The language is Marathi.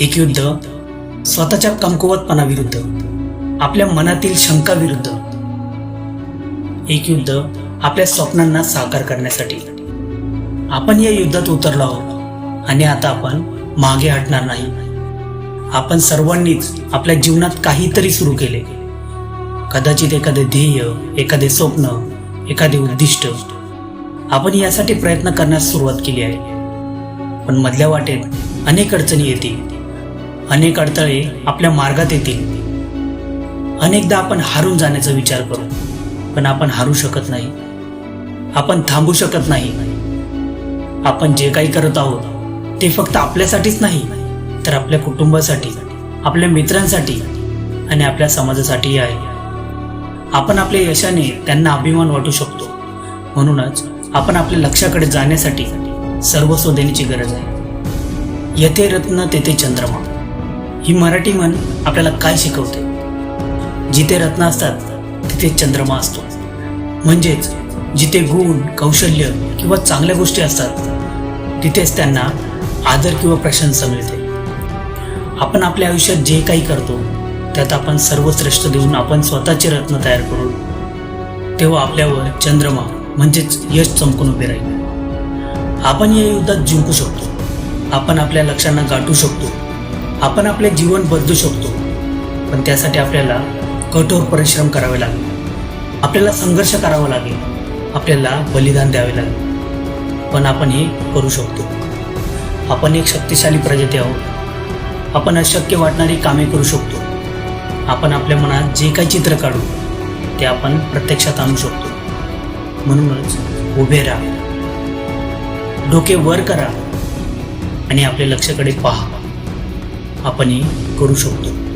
एक युद्ध स्वतःच्या कमकुवतपणाविरुद्ध आपल्या मनातील शंकाविरुद्ध एक युद्ध आपल्या स्वप्नांना साकार करण्यासाठी. आपण या युद्धात उतरलो आहोत आणि आता आपण मागे हटणार नाही. आपण सर्वांनीच आपल्या जीवनात काहीतरी सुरू केले. कदाचित एखादे ध्येय एखादे स्वप्न एखादे उद्दिष्ट आपण यासाठी प्रयत्न करण्यास सुरुवात केली आहे. पण मधल्या वाटेत अनेक अडचणी येतील. अनेक अडथळे आपल्या मार्गात येतील. अनेकदा आपण हारून जाण्याचा विचार करू पण आपण हारू शकत नाही. आपण थांबू शकत नाही. आपण जे काही करत आहोत ते फक्त आपल्यासाठीच नाही तर आपल्या कुटुंबासाठी आपल्या मित्रांसाठी आणि आपल्या समाजासाठीही आहे. आपण आपल्या यशाने त्यांना अभिमान वाटू शकतो. म्हणूनच आपण आपल्या लक्ष्याकडे जाण्यासाठी सर्वस्व देण्याची गरज आहे. येथे रत्न तेथे चंद्रमा. ही मराठी म्हण आपल्याला काय शिकवते? जिथे रत्न असतात तिथे चंद्रमा असतो. म्हणजेच जिथे गुण कौशल्य किंवा चांगल्या गोष्टी असतात तिथेच त्यांना आदर किंवा प्रशंसा मिळते. आपण आपल्या आयुष्यात जे काही करतो त्यात आपण सर्वश्रेष्ठ देऊन आपण स्वतःचे रत्न तयार करू तेव्हा आपल्यावर चंद्रमा म्हणजेच यश चमकून उभे राहील. आपण या युद्धात जिंकू शकतो. आपण आपल्या लक्ष्यांना गाठू शकतो. आपण आपले जीवन बदलू शकतो. पण त्यासाठी आपल्याला कठोर परिश्रम करावे लागेल. आपल्याला संघर्ष करावा लागेल. आपल्याला बलिदान द्यावे लागेल. पण आपण हे करू शकतो. आपण एक शक्तिशाली प्रजाती आहोत. आपण अशक्य वाटणारी कामे करू शकतो. आपण आपल्या मनात जे काही चित्र काढू ते आपण प्रत्यक्षात आणू शकतो. म्हणूनच उभे राहा. डोके वर करा आणि आपल्या लक्षकडे पहा. आपण हे करू शकतो.